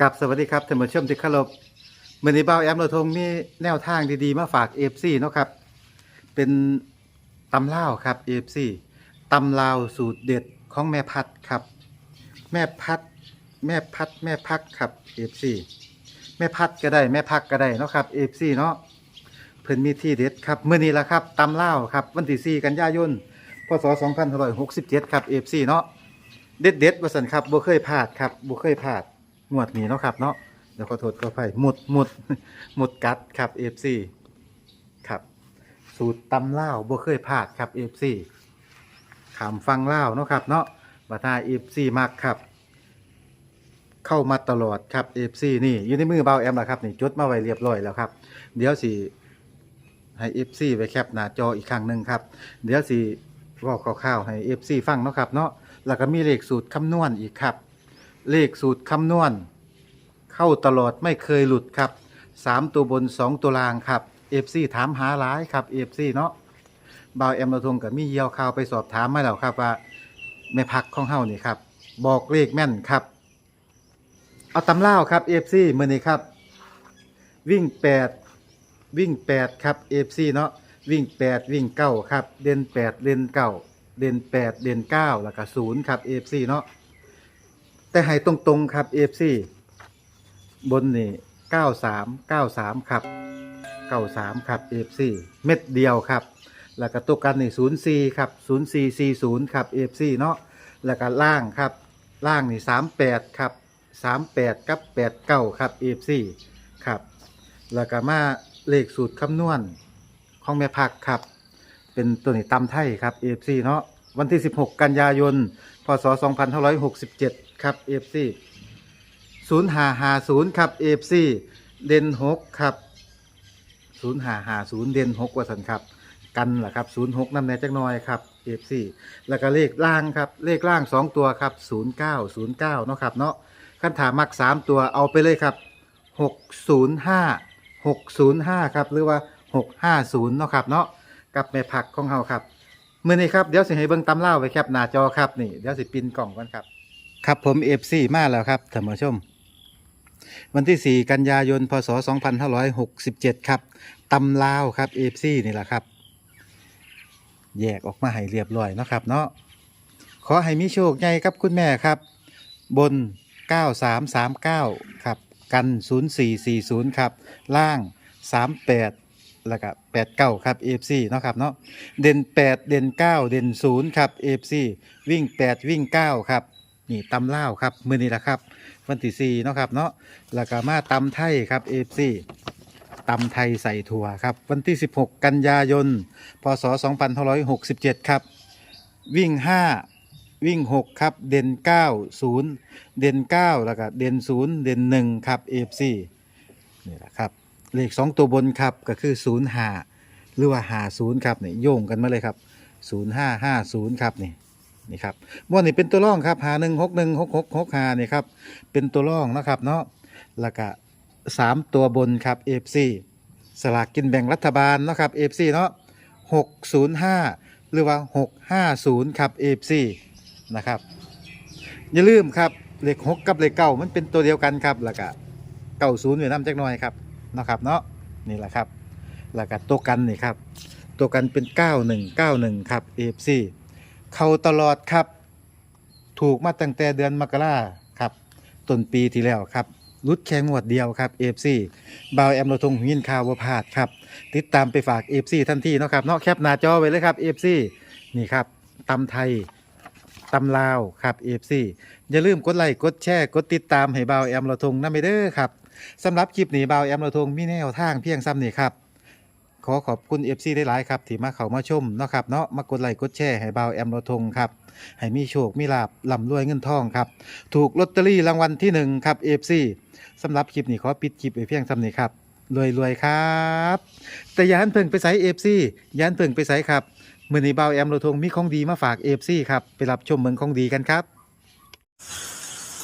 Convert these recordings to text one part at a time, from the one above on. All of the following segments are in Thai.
กับสวัสดีครับท่านผู้ชมที่เคารพมื่อนี้เบ้าแอมเราทงมีแนวทางดีๆ มาฝากเอฟซีเนาะครับ เป็นตำล่าวครับเอฟซีตำลาวสูตรเด็ดของแม่พัดครับ แม่พัด แม่พัด แม่พักครับเอฟซีแม่พัดก็ได้แม่พักก็ได้เนาะครับเอฟซีเนาะเพิ่นมีที่เด็ดครับมื่อนี้ละครับตำล่าวครับวันที่4กันยายนพศ2567ครับเอฟซีเนาะเด็ดเด็ดว่าสันครับบ่เคยพลาดครับบ่เคยพลาด งวดนี้เนาะครับเนาะเดี๋ยวขอโทษขออภัยหมุดหมุดหมุดกัดครับ FC ครับ สูตรตำเล่าวบ่เคยพลาดครับ FC ขามฟังเล่าวเนาะครับเนาะบัตา FC มากครับ เข้ามาตลอดครับ FC นี่อยู่ในมือเบาแอมแล้วครับนี่จดมาไว้เรียบร้อยแล้วครับ เดี๋ยวสิให้ FC ไปแคปหน้าจออีกครั้งหนึ่งครับ เดี๋ยวสิเว่าคร่าวๆให้ FC ฟังเนาะครับเนาะแล้วก็มีเลขสูตรคำนวณอีกครับ เลขสูตรคำนวณ เข้าตลอดไม่เคยหลุดครับสามตัวบนสองตัวล่างครับเอฟซีถามหาหลายครับเอฟซีเนาะบ่าวแอมระทงกับมีเยียวข่าวไปสอบถามมาแล้วครับว่าแม่พักของเฮานี่ครับ บอกเลขแม่นครับ เอาตำเล่าครับเอฟซีมือนี้ครับ วิ่งแปดวิ่งแปดครับเอฟซีเนาะวิ่งแปดวิ่งเก้าครับเด่นแปดเด่นเก้าเด่นแปดเด่นเก้าแล้วก็ศูนย์ครับเอฟซีเนาะ แต่ให้ตรงๆครับเอฟซีบนนี่เก้าสามเก้าสามครับเก้าสามครับเอฟซีเม็ดเดียวครับ แล้วก็ตัวกันนี่ศูนย์สี่ครับศูนย์สี่สี่ศูนย์ครับเอฟซีเนาะแล้วก็ล่างครับ ล่างนี่สามแปดครับสามแปดกับแปดเก้าครับเอฟซีครับ แล้วก็มาเลขสูตรคำนวณของแม่พักครับ เป็นตัวนี้ตำไทยครับ FC เนาะวันที่ 16 กันยายน พศ 2567 ครับ AFC 0550ครับ AFC เด่น6ครับ0550เด่น6ว่าสันครับ กันล่ะครับ06นำแน่จักน้อยครับ AFC แล้วก็เลขล่างครับ เลขล่าง2ตัวครับ0909เนาะครับเนาะคันถามมัก3ตัวเอาไปเลยครับ605 605ครับ หรือว่า650เนาะครับเนาะกับแม่ผักของเฮาครับมื้อนี้ครับ เดี๋ยวสิให้เบิ่งตำเล่าไว้แคปหน้าจอครับนี่ เดี๋ยวสิปินกล่องก่อนครับ ครับผม FC มาแล้วครับท่านผู้ชม วันที่ 4 กันยายน พศ 2567 ครับตำลาวครับ FC นี่แหละครับ แยกออกมาให้เรียบร้อยนะครับเนาะขอให้มีโชคใหญ่ครับคุณแม่ครับ บน 9339 ครับ กัน 0440 ครับ ล่าง 38 แล้วก็89 ครับ AFC เนาะครับเนาะเด่น 8 เด่น 9 เด่น 0 ครับ AFC วิ่ง 8 วิ่ง 9 ครับ นี่ตำเล่าวครับมือนี้ละครับ วันที่4เนาะครับเนาะแล้วก็มาตำไทยครับ AFC ตำไทยใส่ถั่วครับ วันที่ 16 กันยายน พศ 2567 ครับ วิ่ง 5 วิ่ง 6 ครับ เด่น 9 0 เด่น 9 แล้วก็เด่น 0 เด่น 1 ครับ AFC นี่แหละครับ เลข 2 ตัวบนครับก็คือ 0 5 หรือว่า 50 ครับนี่โยงกันมาเลยครับ 0 5 5 0 ครับนี่ นี่ครับบนนี่เป็นตัวร่องครับหา1 6 1 6 6 6 5นี่ครับเป็นตัวร่องนะครับเนาะแล้วก็3ตัวบนครับ AFC สลากกินแบ่งรัฐบาลนะครับ AFC เนาะ605หรือว่า650ครับ AFC นะครับอย่าลืมครับเลข6กับเลขเก้ามันเป็นตัวเดียวกันครับแล้วก็เก้าศูนย์อยู่น้ำจักหน่อยครับเนาะครับเนาะนี่แหละครับแล้วก็ตัวกันนี่ครับตัวกันเป็น 9191 ครับ AFC เข้าตลอดครับ ถูกมาตั้งแต่เดือนมกราครับต้นปีที่แล้วครับรุดแค่งวดเดียวครับ AFC บาวแอมโรทงหินข่าวว่าพาดครับ ติดตามไปฝาก AFC ทันทีเนาะครับเนาะแคปหน้าจอไว้เลยครับ AFC นี่ครับตำไทยตำลาวครับ AFC อย่าลืมกดไลค์กดแชร์กดติดตามให้บาวแอมโรทงนะไม่เด้อครับสำหรับคลิปนี้บาวแอมโรทงมีแนวทางเพียงซ้ำนี่ครับ ขอขอบคุณ FC ได้หลายครับที่มาเขามาชมเนาะครับเนาะมากดไลค์กดแชร์ให้บาวแอมโรทงครับให้มีโชคมีลาบลำรวยเงินทองครับถูกลอตเตอรี่รางวัลที่หนึ่งครับ FC สำหรับคลิปนี้ขอปิดคลิปไปเพียงซ้ำนี้ครับรวยๆครับ แต่อยาหันเพิ่งไปใส่ FC อยาหันเพิ่งไปใส่ครับมือนี้บ่าแอมโรทงมีของดีมาฝาก FC ครับไปรับชมเมืองของดีกันครับ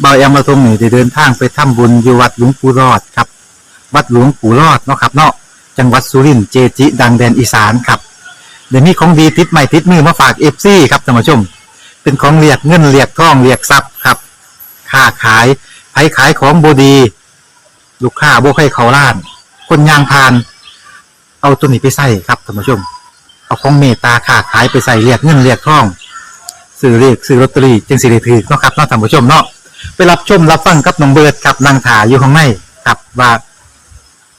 เบาแอมโรทงนี่ได้เดินทางไปทำบุญอยู่วัดหลวงปู่รอดครับ วัดหลวงปู่รอดเนาะครับเนาะ จังหวัดสุรินทร์เจจิ ดังแดนอีสานครับเดี๋ยวนี้ของดีติดใหม่ติดมือมาฝากเอฟซีครับท่านผู้ชม เป็นของเรียกเงินเรียกทองเรียกทรัพย์ครับค้าขายไผขายของบดี ลูกค้าบ่ใครเขาล้าน คนยางพาน เอาตัวนี้ไปใส่ครับท่านผู้ชม เอาของเมตตาค้าขายไปใส่เรียกเงินเรียกทองซื้อเรียกซื้อลอตเตอรี่จึงสิได้ถือเนาะครับเนาะท่านผู้ชมเนาะไปรับชมรับฟังกับน้องเบิร์ดครับนางถาอยู่ข้างในครับว่า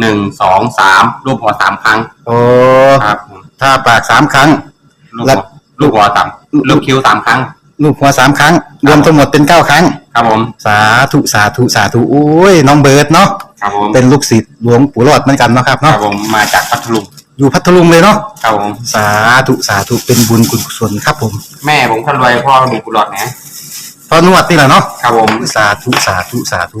หนึ่งสองสามรูปหัวสามครั้งโอ้ครับผมถ้าปากสามครั้ง ลูกแล้หัววลูกหัวสามลูกคิ้วสามครั้ง ลูกหัวสามครั้ง รวมทั้งหมดเป็นเก้าครั้ง ครับผมสาธุสาธุสาธุโอ้ยน้องเบิร์ดเนาะครับผมเป็นลูกศิษย์หลวงปู่รอดเหมือนกันเนาะครับครัเนาะบผมมาจากพัทลุงอยู่พัทลุงเลยเนาะครับผมสาธุสาธุเป็นบุญคุณกุศลครับผมแม่ผมคนรวยพ่อมีกุหลาบนะพอนวดนี่แหละเนาะครับผม สาธุสาธุสาธุ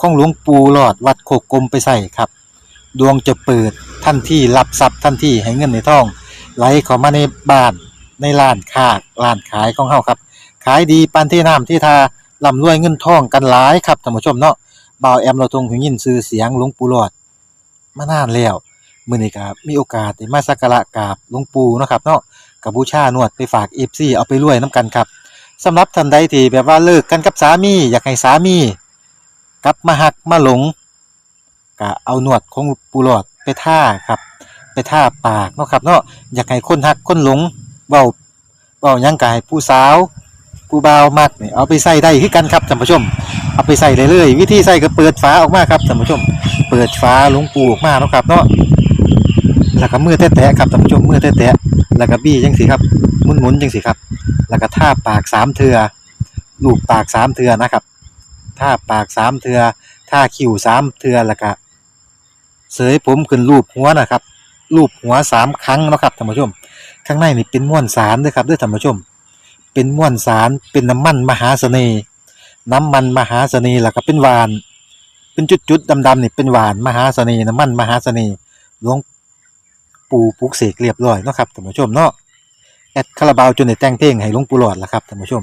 ของหลวงปู่หลอดวัดโคกกลมไปใส่ครับ ดวงจะเปิดทันที่รับทรัพย์ทันที่ให้เงินในท้อง ไหลเข้ามาในบ้านในร้านค้าร้านขายของเฮาครับ ขายดีปานที่น้ำที่ทาร่ำรวยเงินทองกันหลายครับท่านผู้ชมเนาะบ่าวแอมเราทงหูยินชื่อเสียงหลวงปู่หลอดมานานแล้วมื้อนี้ก็มีโอกาสได้มาสักการะกราบหลวงปู่เนาะครับเนาะกับบูชานวดไปฝาก FC เอาไปรวยนํกันครับสำหรับท่านใดที่แบบว่าเลิกกันกับสามี อยากให้สามี กลับมาหักมาหลงก็เอาหนวดของปูหลอดไปท่าครับ ไปท่าปากเนาะครับเนาะอยากให้คนหักคนหลงเว้าเว้ายังกายผู้สาวผู้บ่าวมักนี่เอาไปใส่ได้คือกันครับท่านผู้ชม เอาไปใส่ได้เลย วิธีใส่ก็เปิดฝาออกมาครับท่านผู้ชม เปิดฝาหลวงปูออกมาเนาะครับเนาะแล้วก็มือแตะๆครับท่านผู้ชมมือแตะๆแล้วก็บี้จังสิครับหมุนๆจังสิครับ แล้วก็ท่าปากสามเทือลูบปากสามเทือนะครับ ท่าปากสามเทือท่าคิ้วสามเทือแล้วก็เสยผมขึ้นรูปหัวนะครับ รูปหัวสามครั้งนะครับท่านผู้ชม ข้างในนี่เป็นม้วนสารด้วยครับด้วยท่านผู้ชม เป็นม้วนสารเป็นน้ำมันมหาเสน่ห์น้ำมันมหาเสน่ห์แล้วก็เป็นหวาน เป็นจุดๆดำๆนี่เป็นหวานมหาเสน่ห์น้ำมันมหาเสน่ห์หลวงปู่ปลุกเสกเรียบร้อยนะครับท่านผู้ชมเนาะแอดคาราบาวจนได้แต่งเพลงให้หลวงปู่หลอดละครับท่านผู้ชม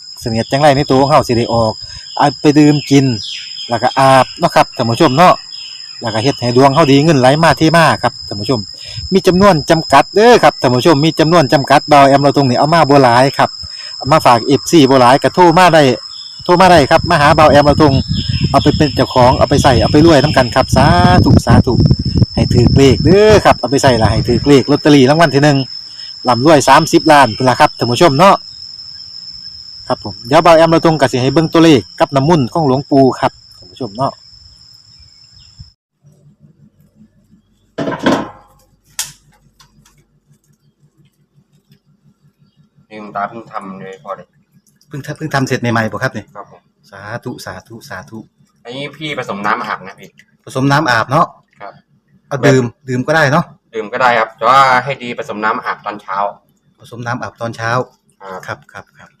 เสนียดจังไรในตัวของเฮาสิได้ออกเอาไปดื่มกิน แล้วก็อาบเนาะครับท่านผู้ชมเนาะแล้วก็เฮ็ดให้ดวงเฮาดีเงินไหลมาเทมาครับท่านผู้ชม มีจำนวนจำกัดเด้อครับท่านผู้ชมมีจำนวนจำกัดเบาแอมเราตรงนี้เอามาบ่หลายครับเอามาฝาก FC บ่หลายก็โทรมาได้โทรมาได้ครับมาหาเบาแอมเราตรงเอาไปเป็นเจ้าของเอาไปใส่เอาไปรวยนํกันครับสาธุสาธุให้ถือเลขเด้อครับเอาไปใส่ละให้ถือเลขลอตเตอรี่รางวัลที่หนึ่งลำรวย30ล้านพุ่นละครับท่านผู้ชมเนาะ ครับผมเดี๋ยวเบาแอมเราตรงก็สิให้เบิ่งตัวเลขกับน้ำมุ่นต์ของหลวงปู่ครับท่านผู้ชมเนาะนี่คุณตาเพิ่งทำเลยพอเลยเพิ่งทำเพิ่งทำเสร็จใหม่ๆบ่ครับนี่ครับผมสาธุสาธุสาธุอันนี้พี่ผสมน้ำอาบนะพี่ผสมน้ำอาบเนาะครับเอาดื่มดื่มก็ได้เนาะดื่มก็ได้ครับแต่ว่าให้ดีผสมน้ำอาบตอนเช้า ผสมน้ำอาบตอนเช้าครับครับครับครับเพ